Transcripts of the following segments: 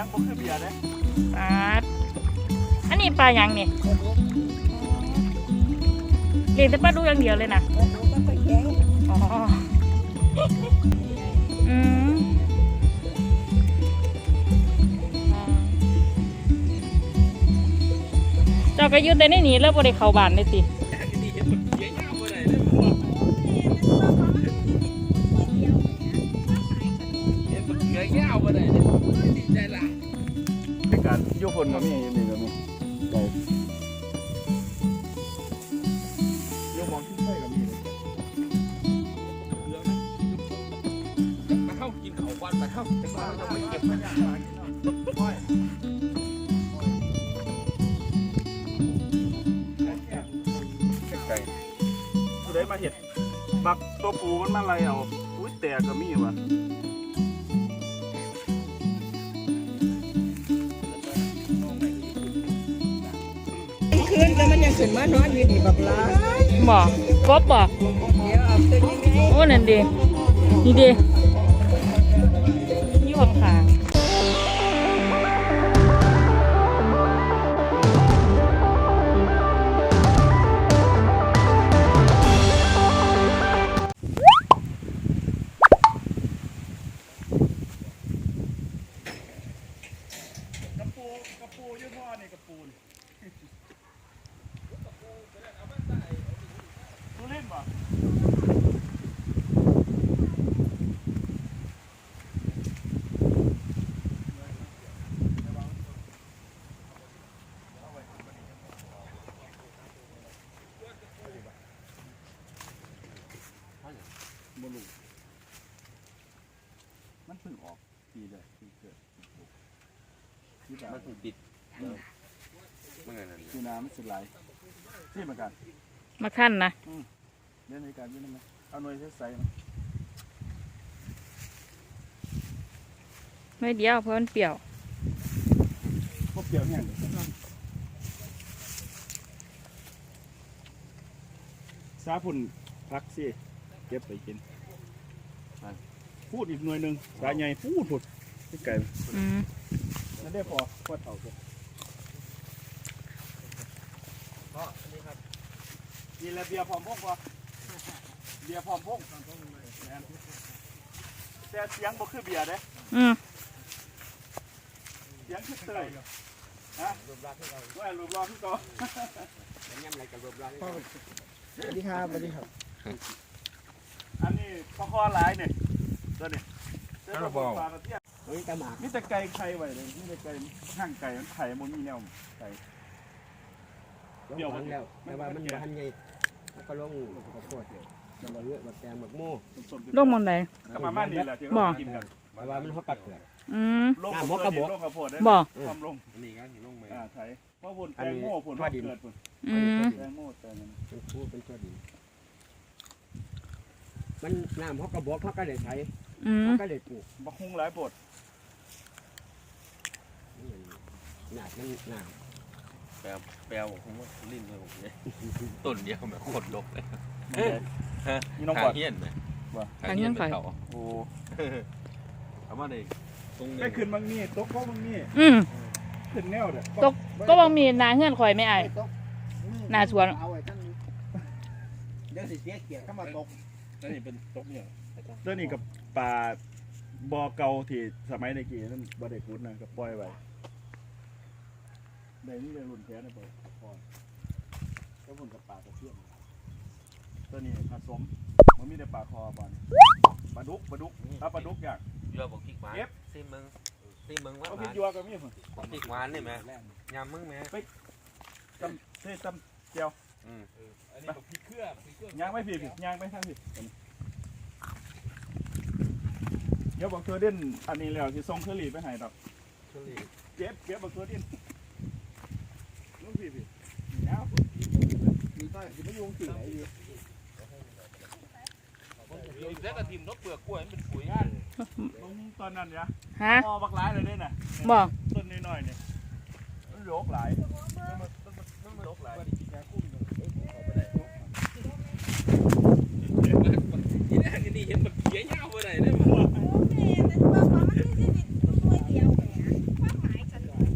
ยงผมคือเบียร์เด้ปลาอันนี้ปลาหยังนี่เลี้ยงแต่ปลาดูอย่างเดียวเลยนะอ๋ออืมเจ้าก็อยืนแต่ในนี้แล้วบ่ได้เข้าบ้านเลยติ การยุคนก็มีนี่ก็มีไก่ยุมองที่ไส้ก็มีเลยมาเข้ากินเขาวันมาเข้าแต่ว่าเราไม่เก็บไก่ผู้ใดมาเห็ดบักตัวปูมันมาอะไรเอาอุ้ยแต่ก็มีวะ คืนแล้วมันยังขึ้นมานอนอยู่ดีบักหลายบ่กบบ่เดี๋ยวเอาตัวนี้ไงโอ้นั่นดินี่ดิอยู่ข้างๆกระปูกระปูยี่ห้อนี่กระปูนตัวเล่นป่ะ บลูมันเพิ่งออก ปีเลยปีเกิดปีแบบมันถูกบิดมันไงนั่นปีน้ำมันสุดไหลที่เหมือนกันมาขั้นนะเล่นในการยื่นไหมเอาหน่วยใส่ไหมไม่เดียวเพราะมันเปรี้ยวพวกเปรี้ยวเนี่ยซาพุ่นพักสิเก็บไปกิน พูดอีกหน่วยหนึ่งสาใหญ่พูดพูดที่ไก่อืมนั่นได้พอพอเท่ากันนี่แหละเบียร์พร้อมพงพอเบียร์พร้อมพงแม่นแต่เสียงบ่คือเบียร์เด้อืมเสียงคือเตยฮะว่ารูปรอพี่ก่อนย่ำอะไรกับรบร้านสวัสดีครับสวัสดีครับ อันนี้ปลาคอหลายเนี่ย ตัวนี้เจ้าตัวปลากระเทียมเฮ้ยตาหมากมีแต่ไก่ไข่ไว้เลยมีแต่ไก่ห่างไก่มันไข่มันมีแนวไก่ ลงพันแล้วแต่ว่ามันพันใหญ่แล้วก็ลงข้าวโพดเลยมันบ่เลือดบักแตงบักโม่สมลงหมองไหนก็มาม่านี่แหละที่บ่ เรากินกันแต่ว่ามันฮอดปักเกลืออืมลงอะกมกกระบอกลงกระโพดได้บ่ความลงนี่ก็ลงไปอ่าไทยเพราะพุ่นแตงโม่พุ่นอันนี้เกิดพุ่นอืมแตงโม่แตงนั้นเป็นคู่เป็นตัวดินมันน้ำเขากระบอกเขาก็ได้ใช้ อืมเขาก็ได้ปลูกบักฮุ้งหลายบทหนาดมันหนาแปลแปลผมว่าลิ้นเลยผมเนี่ยต้นเดียวแบบโคตรลกเลยนี่น้องหาบอด เฮี้ยนไหมว่าหาเฮี้ยนเป็นเขาโอ้เอามาเลยตรงนี้ได้ขึ้นบางนี่ตกก็บางนี่อืม ขึ้นแนวเด้อตก ก็บางมีนาเงื่อนข่อยไม่อาย หนาสวน เอาไว้ตั้งเดี๋ยวสิเสียเกียรติเข้ามาตกแล้วนี่เป็นตกเนี่ยแล้วนี่กับ ปลาบอเก่าที่สมัยในกี่นั่นบ่ได้ขุดนะก็ปล่อยไว้ได้นี่เลยรุ่นแท้นะบ่พอแล้วพุ่นกับปลาตะเพียนตัวนี้ผสมมันมีแต่ปลาคอปลานี่ปลาดุกปลาดุกถ้าปลาดุกอยากเยอะบอกพริกหวานเก็บซิมึงซิมึงว่าเอาหพริวากนยัวก็มีพุ่นพริกหวานนี่ไหมยำมึงไหมตำเท่ตำเจียวอืมย่างไม่ผิดย่างไม่ทางผิ ดเดี๋ยวบอกเธอเด่นอันนี้แล้วที่ส่งเคอรี่ไปให้ดอกเก็บเก็บบอกเธอเด่นลุงผิดผิดแล้วมีต้อยสิไม่ยุงสีไหนอยู่แล้วก็ทิมนกเปลือกกล้วยมันเป็นปุ๋ยลงตอนนั้นเนี่ยฮะพอบักหลายเลยเนี่ยนะบ่ต้นน้อยๆเนี่ยมันโรคหลายมันโรคหลายทีแรกนี่เห็นแบบเกี้ยยาวไปไหนได้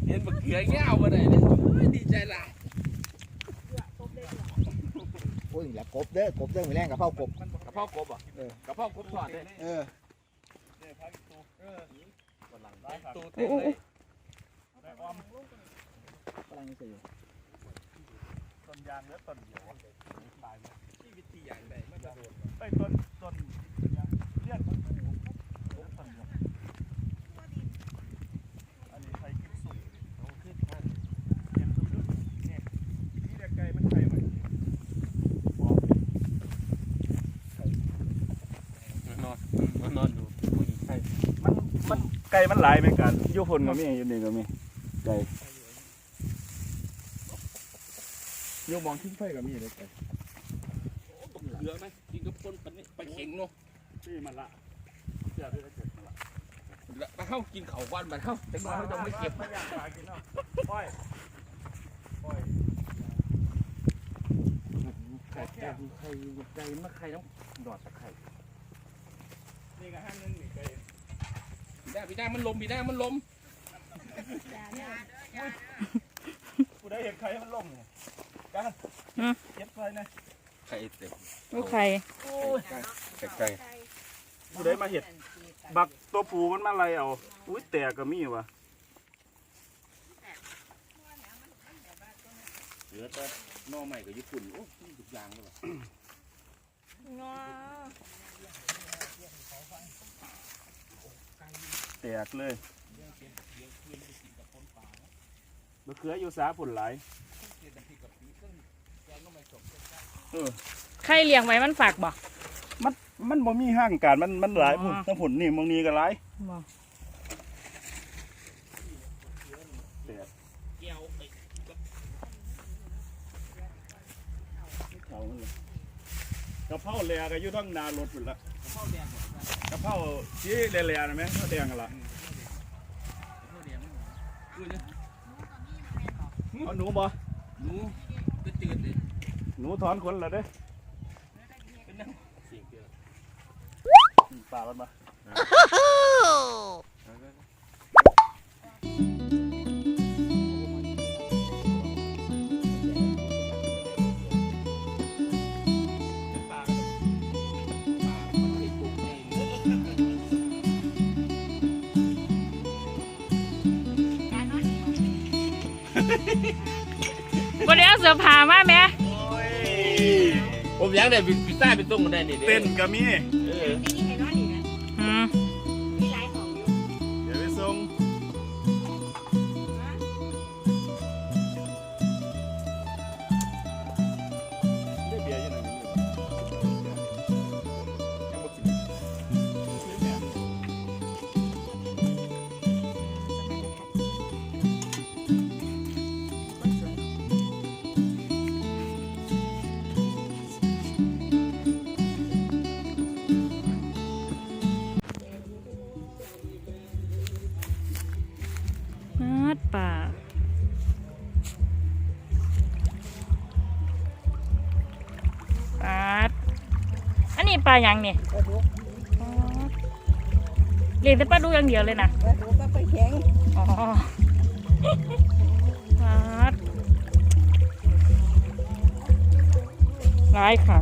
เห็นบักเขือแง่เอาไปไหนเนี่อยดีใจลายโอ้ยแหละกบเด้อกบเด้อไปแรงกับเผากบ กระเผาะกบอะกระเผาะกบทอดเลยเออตูเต็มเลยกำลังจะอยู่ต้นยางและต้นเดียวตายไหมที่วิธีอย่างใดมันจะโดนไปต้นต้นเลี้ยงต้น ไก่มันหลายไหมกันอยูพนก็มีอยู่นี่ก็มีไก่อยูมองทิ้งไฟก็มีเลยไก่เกลือไหมกินกับคนปันนี้ไปเข่งเนาะนี่มันละเสียด้วยแล้วเกิดมันละไปเข้ากินเขาววันบัดเข้าแต่มาเขาจะไม่เก็บไม่อยากหากินเนาะป้อยป้อยไข่ไก่ไข่ไก่มาไข่น้ำดอดตะไคร่นี่ก็ห้างนึงนี่ไก่ พี่ด้าพี่ด้ามันลมพี่ด้ามันลมกูได้เห็นไข่มันล่มเนี่ยกันเก็บไข่นะไข่เต็มลูกไข่ไข่ไก่กูได้มาเห็ด บักตัวปูมันมาอะไรเอาอุ้ยแตกก็มีวะเหลือแต่หน่อใหม่กับญี่ปุ่นโอ้ทุกอย่างเลยว่ะ แตกเลยมะเขืออยู่สาผลหลายไข่เลี้ยงไว้มันฝากบ่มันมันบ่มีห้างการมันมันหลายอ๋อผลทั้งผลนี่มองนี้ก็หลายบ่แตกเกี่ยวไอ้เขามันเลยกระเพราแหลก็อยู่ทั้งนารถหมดละข้าวแดงกระเพราชี้แหล่ๆนะแม่ข้าวแดงกันละข้าวแดงดูเนี่ยเอาหนูบ่หนูก็จืดเลยหนูถอนขนแล้วเด้เป็นนั่งเสียงเกลือป่ามันมา บ่ได้เอาเสื้อผ้ามาแม่โอ้ยผมอยากได้พิซซ่าเป็นต้มกันได้นี่เต้นก็มี เอออืาหยังนี่ปลาดุกอ๋อเลี้ยงแต่ปลาดุกอย่างเดียวเลยนะปลาดุกก็ไปแข็งอ๋อปาดร้ายค่ะ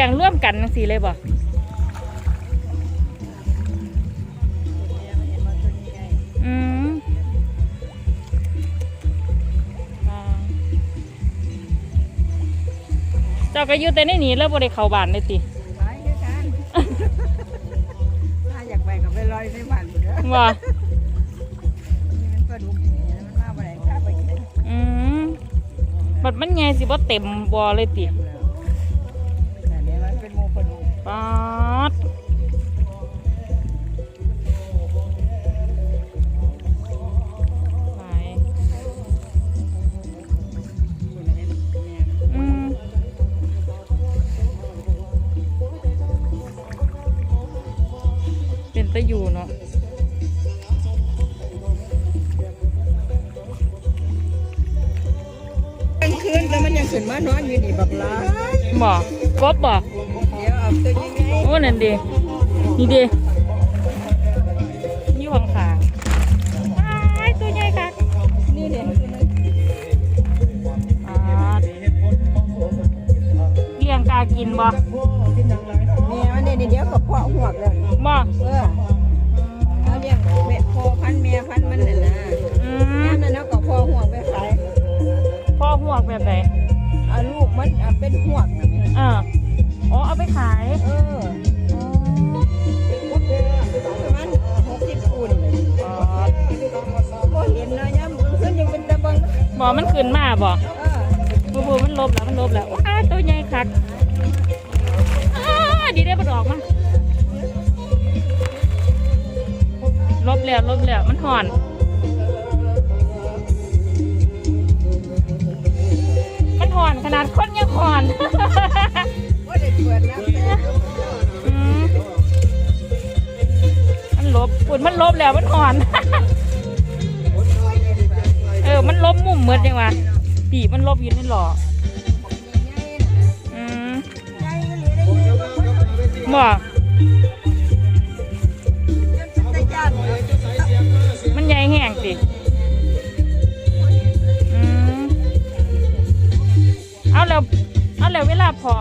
ลี้ยงร่วมกันจังซี่เลยบ่เห็นมาตัวนี้ได้อืมอ่าเจ้าก็อยู่แต่ในนี้แล้วบ่ได้เข้าบ้านเลยติไปด้วยกันถ้าอยากไปก็ไปลอยในบ้านหมดเด้อว่านี่มันปลาดุกนี่มันมาบ่ได้ข้าไปกินอืมบัดมันใหญ่สิบ่เต็มบ่เลยติแล้วแต่ ปลาดุกป๊าดหลายคนเห็นเนี่ยอืมเป็นตะอยู่เนาะกลางคืนแล้วมันยังขึ้นมานอนอยู่นี่บักหลายบ่กบบ่เดี๋ยวเอาตัวยังไง โอ้นั่นดินี่ดิอยู่ข้างข้างๆอ้ายตัวใหญ่ค่ะนี่เด็อ่าเลี้ยงกากินบ่เนี่ยมันเนี่ยเดี๋ยวก็เพาะหัวกแล้วบ่เออเอาเลี้ยงแม่พ่อพันธุ์แม่พันธุ์มันน่ะนะอืมนั่นน่ะเนาะก็พ่อหัวกไปขายพ่อหวกแบบไหนเอาลูกมันเอาเป็นหัวกน่ะแม่เออ อ๋อเอาไปขายเอออ๋อประมาณ60ปุ่นเลยอ๋อบ่เห็นเนาะยามมื้อคืนยังเป็นตะเบิงบ่มันขึ้นมาบ่เออบูบูมันลบแล้วมันลบแล้วอ้าตัวใหญ่คักอ้าดีได้บ่ดอกมันลบแล้วลบแล้วมันห่อนมันห่อนขนาดคนยังห่อน มมันลบฝุ่นมันลบแล้วมันห่อน เออ มันลบมุมเหมือนจังวะปีมันลบอยู่ในหล่ออืมใหญ่อีหลีได้ยินว่าคนเอาไปเลี้ยงบ่ แล้วเวลาพอ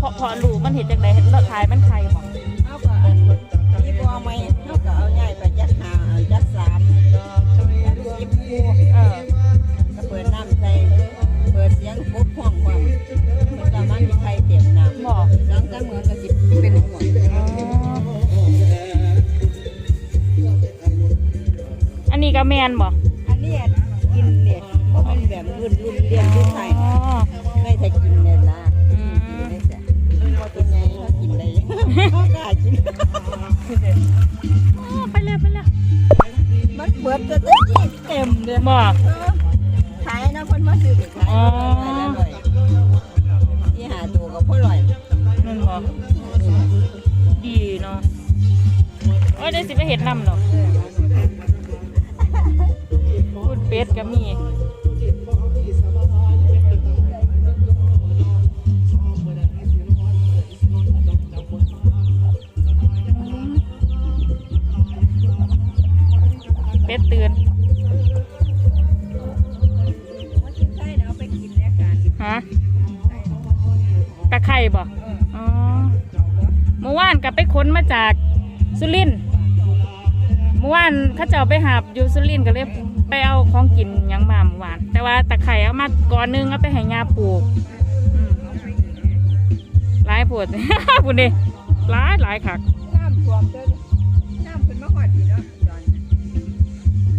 พอพอลูกมันเห็นจังไดเห็นเราทายมันใครบ่เอาก็อันที่บ่เอาไว้เฮาก็เอาใหญ่ไปจักหาเอาจักสามจักสิบคู่เออก็เปิดน้ำใส่เปิดเสียงกบห้องความมันจะมันมีใครเต็มน้ำบ่หลังจากเมืองก็สิเป็นห่วงอ๋ออันนี้ก็แมนบ่อันนี้กินเนี่ยก็เป็นแบบรุ่นรุ่นเรียนรุ่นไทย ก็กล้ากินอ๋อไปแล้วไปแล้วมันเปิดตัวที่เต็มเลยบ่ เออ มาจากสุรินทร์เมื่อวานเขาเจ้าไปหาบอยู่สุรินทร์ก็เลยไปเอาของกินหยังมาเมื่อวาน แต่ว่าตะไคร่เอามาก่อนหนึงเอาไปให้ยาปลูกอืมหลายปวด ปุ่นดิหลายหลายคัก น้ำท่วมเด้อน้ำขึ้นมาหอดพี่เนาะจอน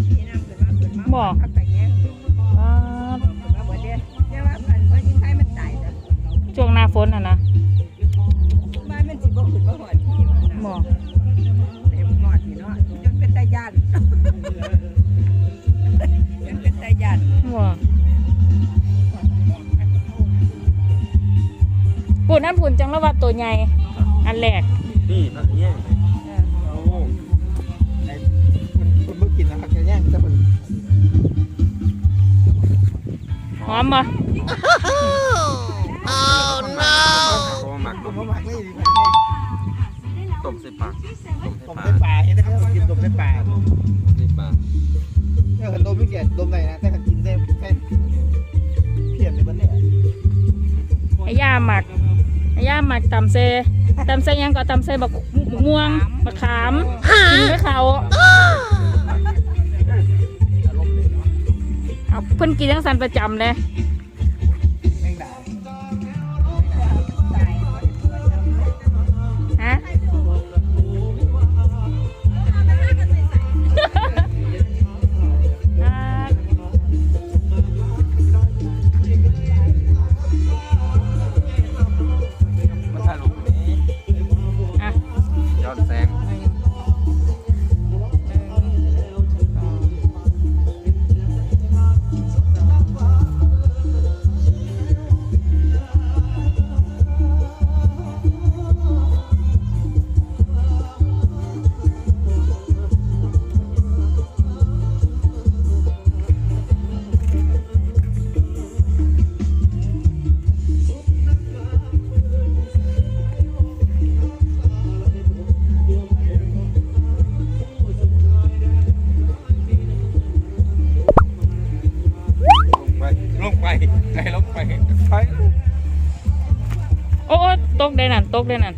ที่น้ำขึ้นมาขึ้นมาหอดพักไปแง่งขึ้นอ่ามาหมดเด้อแต่ว่าอันว่ายิ่งไทยมันตายจ้ะช่วงหน้าฝนอะนะาย่านจนเป็นตาย่านบ่ปุ่นอันปุ่นจังแล้วว่าตัวใหญ่ อันแรกนี่พักแย่งโอ้คุณเพิ่งกินนะครับแค่แย่งแต่คนหอมบ่ก็หมักผมก็หมักไม่ดีต้มใส่ปากต้ม ผมใส่เป็นปากป่าเห็นนะครับผมกินต้มเป็นป่าใส่ปากเนี่ยขันต้มไม่เกี่ยต้มไหนนะแต่ขันกินได้แค่เพียบในบ้านเนี่ยไอ้ย่าหมักไอ้ย่าหมักตำเซตำเซยังก็ตำเซบักม่วงบักขามกินไปเขาเอาเพิ่นกินทั้งสันประจำเลย ตกเลยนั่น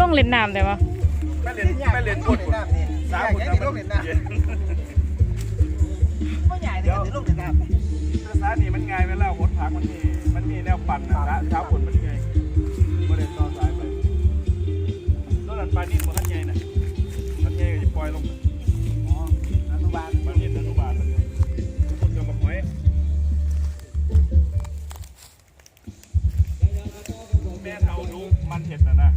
ลงเล่นน้ำได้ปะไม่เล่นไม่เล่นปวดปวดสาวปวดน้งเล่นน้ำไม่ใหญ่เลยเดี๋ยวลงเล่นน้ำสานี่มันไงไปแล้วหดผักมันมีมันมีแนวปั่นนะสาวปวดมันไงไม่เด้ต่อสายไปรถอันปลานี่มันทันไงนะทันไงก็จะปล่อยลงอ๋ออนุบาลมันนี่อนุบาลมัเลยคนจะมาอยแม่เอาลูมันเห็ดนะนะ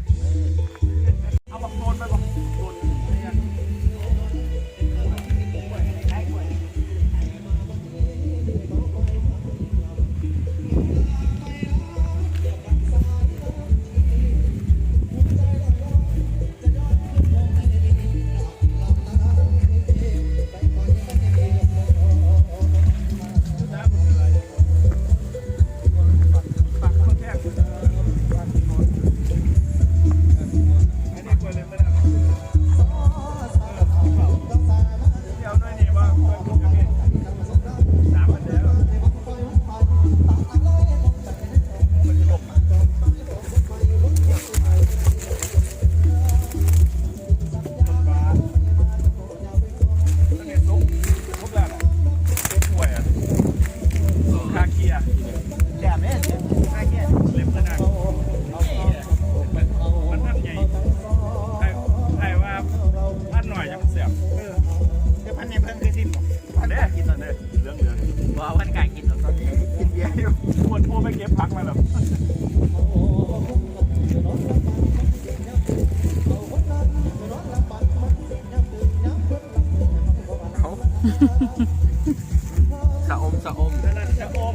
สะอมสะอมสะอมสะอม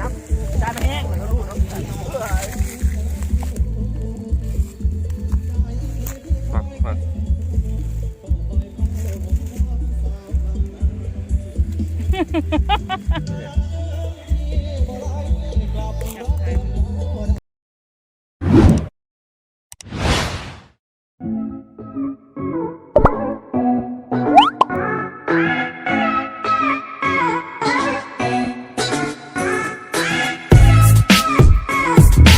ครับได้ไปแห้งเหลยก็รู้นะฝักฝักฮ่าฮ่าฮ่า